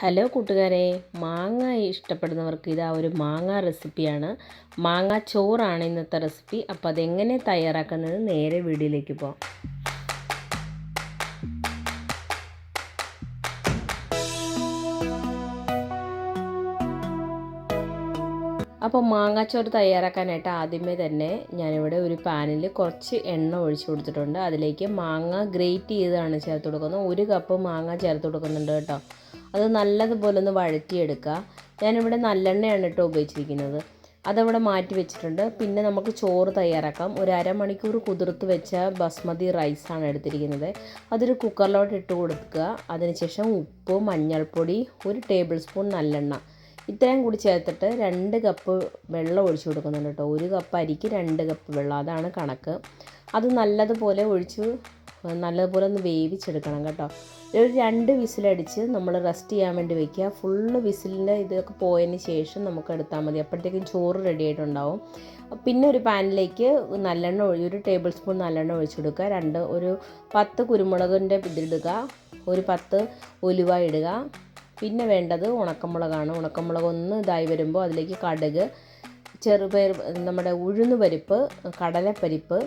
Hello കൂട്ടുകാരെ മാങ്ങ ഇഷ്ടപ്പെടുന്നവർക്ക് ഇതാ ഒരു മാങ്ങ റെസിപ്പിയാണ്. മാങ്ങ ചോറാണ് ഇന്നത്തെ റെസിപ്പി. അപ്പോൾ അതെങ്ങനെ തയ്യാറാക്കുന്നത് നേരെ വീഡിയോയിലേക്ക് പോകാം അപ്പോൾ മാങ്ങാച്ചോറ് തയ്യാറാക്കാനായിട്ട് ആദ്യമേ തന്നെ ഞാനിവിടെ ഒരു പാനിൽ കുറച്ച് എണ്ണ ഒഴിച്ചു കൊടുത്തിട്ടുണ്ട്. അതിലേക്ക് മാങ്ങ ഗ്രേറ്റ് ചെയ്താണ് ചേർത്ത് കൊടുക്കുന്നത്. ഒരു കപ്പ് മാങ്ങ ചേർത്ത് കൊടുക്കുന്നുണ്ട് കേട്ടോ. അത് നല്ലതുപോലെ ഒന്ന് വഴറ്റിയെടുക്കുക. ഞാനിവിടെ നല്ലെണ്ണയാണ് കേട്ടോ ഉപയോഗിച്ചിരിക്കുന്നത്. അതവിടെ മാറ്റി വെച്ചിട്ടുണ്ട്. പിന്നെ നമുക്ക് ചോറ് തയ്യാറാക്കാം. ഒരു അരമണിക്കൂർ കുതിർത്ത് വെച്ച ബസ്മതി റൈസാണ് എടുത്തിരിക്കുന്നത്. അതൊരു കുക്കറിലോട്ട് ഇട്ട് കൊടുക്കുക. അതിനുശേഷം ഉപ്പ് മഞ്ഞൾപ്പൊടി ഒരു ടേബിൾ സ്പൂൺ നല്ലെണ്ണ. ഇത്രയും കൂടി ചേർത്തിട്ട് രണ്ട് കപ്പ് വെള്ളം ഒഴിച്ചു കൊടുക്കുന്നുണ്ട് കേട്ടോ. ഒരു കപ്പ് അരിക്ക് രണ്ട് കപ്പ് വെള്ളം. അതാണ് കണക്ക്. അത് നല്ലതുപോലെ ഒഴിച്ച് നല്ലതുപോലെ ഒന്ന് വേവിച്ചെടുക്കണം കേട്ടോ. ഒരു രണ്ട് വിസിലടിച്ച് നമ്മൾ റെസ്റ്റ് ചെയ്യാൻ വേണ്ടി വെക്കുക. ഫുള്ള് വിസിലിന്റെ ഇതൊക്കെ പോയതിന് ശേഷം നമുക്ക് എടുത്താൽ മതി. അപ്പോഴത്തേക്കും ചോറ് റെഡി ആയിട്ടുണ്ടാവും. പിന്നെ ഒരു പാനിലേക്ക് നല്ലെണ്ണ ഒരു ടേബിൾ സ്പൂൺ നല്ലെണ്ണ ഒഴിച്ചു കൊടുക്കുക രണ്ട് ഒരു പത്ത് കുരുമുളകിന്റെ ഇതിടുക ഒരു പത്ത് ഉലുവ ഇടുക. പിന്നെ വേണ്ടത് ഉണക്കമുളകാണ്. ഉണക്കമുളക് ഒന്ന് ഇതായി വരുമ്പോൾ അതിലേക്ക് കടുക് ചെറുപയർ നമ്മുടെ ഉഴുന്ന് പരിപ്പ് കടലപ്പരിപ്പ്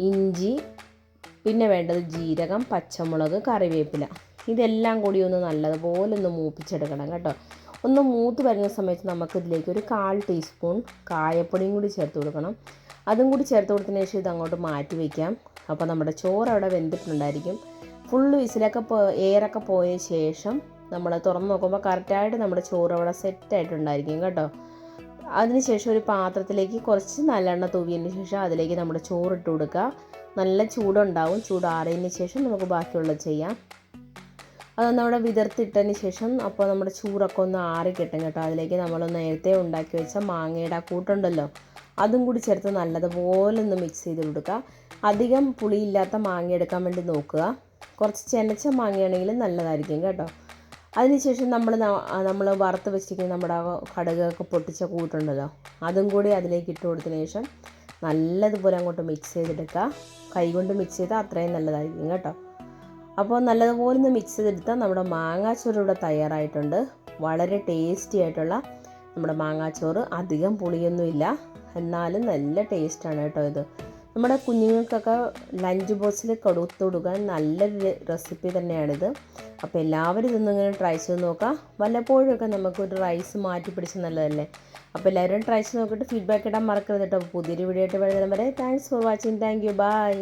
ഇഞ്ചി പിന്നെ വേണ്ടത് ജീരകം പച്ചമുളക് കറിവേപ്പില. ഇതെല്ലാം കൂടി ഒന്ന് നല്ലതുപോലെ ഒന്ന് മൂപ്പിച്ചെടുക്കണം കേട്ടോ. ഒന്ന് മൂത്ത് വരുന്ന സമയത്ത് നമുക്ക് ഇതിലേക്ക് ഒരു കാൽ ടീസ്പൂൺ കായപ്പൊടിയും കൂടി ചേർത്ത് കൊടുക്കണം. അതും കൂടി ചേർത്ത് കൊടുത്തതിന് ശേഷം ഇത് അങ്ങോട്ട് മാറ്റി വയ്ക്കാം. അപ്പോൾ നമ്മുടെ ചോറ് അവിടെ വെന്തിട്ടുണ്ടായിരിക്കും. ഫുൾ വിസിലൊക്കെ പോ എയറൊക്കെ പോയ ശേഷം നമ്മൾ തുറന്ന് നോക്കുമ്പോൾ കറക്റ്റായിട്ട് നമ്മുടെ ചോറ് അവിടെ സെറ്റായിട്ടുണ്ടായിരിക്കും കേട്ടോ. അതിനുശേഷം ഒരു പാത്രത്തിലേക്ക് കുറച്ച് നല്ലെണ്ണ തൂവിയതിന് ശേഷം അതിലേക്ക് നമ്മുടെ ചോറ് ഇട്ട് കൊടുക്കുക. നല്ല ചൂടുണ്ടാവും. ചൂടാറിയതിന് ശേഷം നമുക്ക് ബാക്കിയുള്ളത് ചെയ്യാം. അതൊന്ന് അവിടെ വിതർത്തിട്ടതിന് ശേഷം അപ്പോൾ നമ്മുടെ ചൂറൊക്കെ ഒന്ന് ആറി കിട്ടും കേട്ടോ. അതിലേക്ക് നമ്മൾ നേരത്തെ ഉണ്ടാക്കി വെച്ച മാങ്ങയുടെ ആ കൂട്ടുണ്ടല്ലോ അതും കൂടി ചേർത്ത് നല്ലതുപോലെ ഒന്ന് മിക്സ് ചെയ്ത് കൊടുക്കുക. അധികം പുളിയില്ലാത്ത മാങ്ങ എടുക്കാൻ വേണ്ടി നോക്കുക. കുറച്ച് ചെനച്ച മാങ്ങയാണെങ്കിൽ നല്ലതായിരിക്കും കേട്ടോ. അതിനുശേഷം നമ്മൾ നമ്മൾ വറുത്ത് വെച്ചിരിക്കുന്ന നമ്മുടെ കടുകൊക്കെ പൊട്ടിച്ച കൂട്ടുണ്ടല്ലോ അതും കൂടി അതിലേക്ക് ഇട്ട് കൊടുത്തതിന് ശേഷം നല്ലതുപോലെ അങ്ങോട്ട് മിക്സ് ചെയ്തെടുക്കുക. കൈകൊണ്ട് മിക്സ് ചെയ്താൽ അത്രയും നല്ലതായിരിക്കും കേട്ടോ. അപ്പോൾ നല്ലതുപോലെ ഒന്ന് മിക്സ് ചെയ്തെടുത്താൽ നമ്മുടെ മാങ്ങാച്ചോറ് ഇവിടെ തയ്യാറായിട്ടുണ്ട്. വളരെ ടേസ്റ്റി ആയിട്ടുള്ള നമ്മുടെ മാങ്ങാച്ചോറ്. അധികം പുളിയൊന്നുമില്ല. എന്നാലും നല്ല ടേസ്റ്റാണ് കേട്ടോ ഇത്. നമ്മുടെ കുഞ്ഞുങ്ങൾക്കൊക്കെ ലഞ്ച് ബോക്സിൽ കൊടുത്തു കൊടുക്കാൻ നല്ലൊരു റെസിപ്പി തന്നെയാണിത്. അപ്പോൾ എല്ലാവരും ഇതൊന്നിങ്ങനെ ട്രൈ ചെയ്ത് നോക്കാം. വല്ലപ്പോഴൊക്കെ നമുക്കൊരു റൈസ് മാറ്റി പിടിച്ച് നല്ലതല്ലേ. അപ്പോൾ എല്ലാവരും ട്രൈ ചെയ്ത് നോക്കിയിട്ട് ഫീഡ്ബാക്ക് ഇടാൻ മറക്കരുത് കേട്ടോ. പുതിയൊരു വീഡിയോ ആയിട്ട് വരുന്നത് വരെ thanks for watching thank you bye